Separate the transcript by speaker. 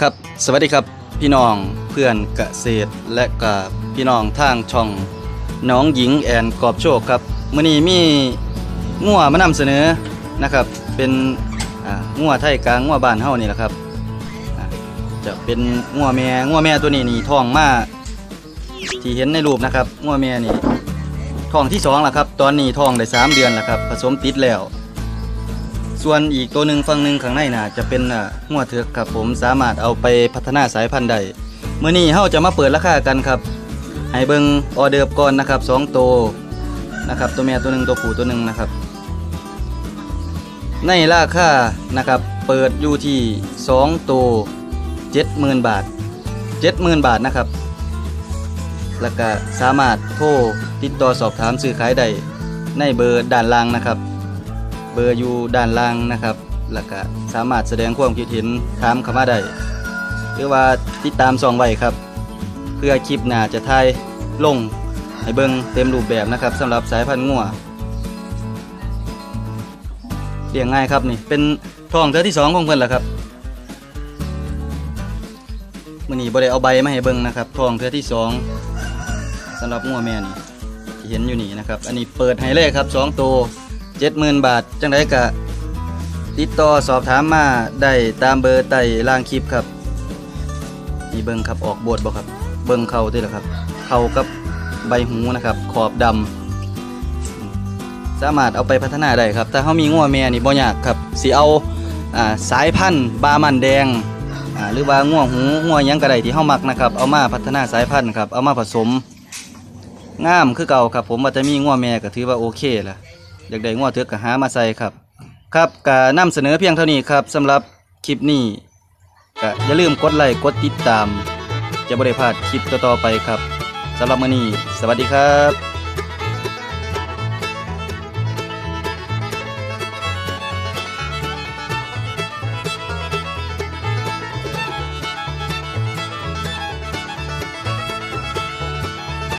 Speaker 1: ครับสวัสดีครับพี่น้องเพื่อนเกษตร และกับพี่น้องทางช่องน้องหญิงแอนกอบโชคครับมื้อนี้มีงัวมานำเสนอนะครับ เป็นงัวไทยกลางงัวบ้านเฮานี่แหละครับจะเป็นงัวแม่งัวแม่ตัวนี้นี่ท้องมาที่เห็นในรูปนะครับงัวแม่นี่ท้องที่สองแล้วครับ ตอนนี้ท้องได้สามเดือนแล้วครับ ผสมติดแล้ว ส่วนอีกตัวหนึ่งฝั่งหนึ่งข้างในน่ะจะเป็นอ่าหัวเถือกครับผมสามารถเอาไปพัฒนาสายพันธุ์ได้เมื่อนี้เฮาจะมาเปิดราคากันครับให้เบิงออเดิร์ฟก่อนนะครับสองตัวนะครับตัวแม่ตัวหนึ่งตัวผู้ตัวหนึ่งนะครับ ในราคานะครับเปิดอยู่ที่สองตัวเจ็ดหมื่นบาทเจ็ดหมื่นบาทนะครับ แล้วก็สามารถโทรติดต่อสอบถามซื้อขายได้ในเบอร์ด้านล่างนะครับ เบอร์อยู่ด้านล่างนะครับแล้วก็สามารถแสดงความคิดเห็นถามเข้ามาได้หรือว่าติดตามซองไว้ครับ เพื่อคลิปหน้าจะถ่ายลงให้เบิ่งเต็มรูปแบบนะครับสำหรับสายพันธุ์งัวเลี้ยงง่ายครับนี่เป็นท้องเทือที่สองของเพิ่อนแหละครับมื้อนี้บ่ได้เอาใบมาให้เบิ่งนะครับท้องเทือที่สองสำหรับงัวแม่นี่ที่เห็นอยู่นี่นะครับ อันนี้เปิดให้เลยครับสองตัว เจ็ดหมื่นบาท จังไดกะ ติดต่อสอบถามมาได้ตามเบอร์ใต้ล่างคลิปครับนี่เบิ่งครับออกบวดบ่ครับ เบิ่งเขาด้วยเหรอครับ เขากับใบหูนะครับ ขอบดำสามารถเอาไปพัฒนาได้ครับถ้าเขามีงัวแม่นี่บ่ยากครับสิเอาอ่าสายพันธุ์บามันแดงอ่าหรือว่างัวหูงัวหยังก็ไดที่เฮามักนะครับ เอามาพัฒนาสายพันธุ์ครับ เอามาผสม งามคือเก่าครับ ผมว่าจะมีงัวแม่ก็ถือว่าโอเคละ อยากได้ง้อเถือกก็หามาใส่ครับ ครับก็นำเสนอเพียงเท่านี้ครับสำหรับคลิปนี้ก็อย่าลืมกดไลค์กดติดตาม จะบ่ได้พลาดคลิปต่อๆไปครับสำหรับมื้อนี้ สวัสดีครับ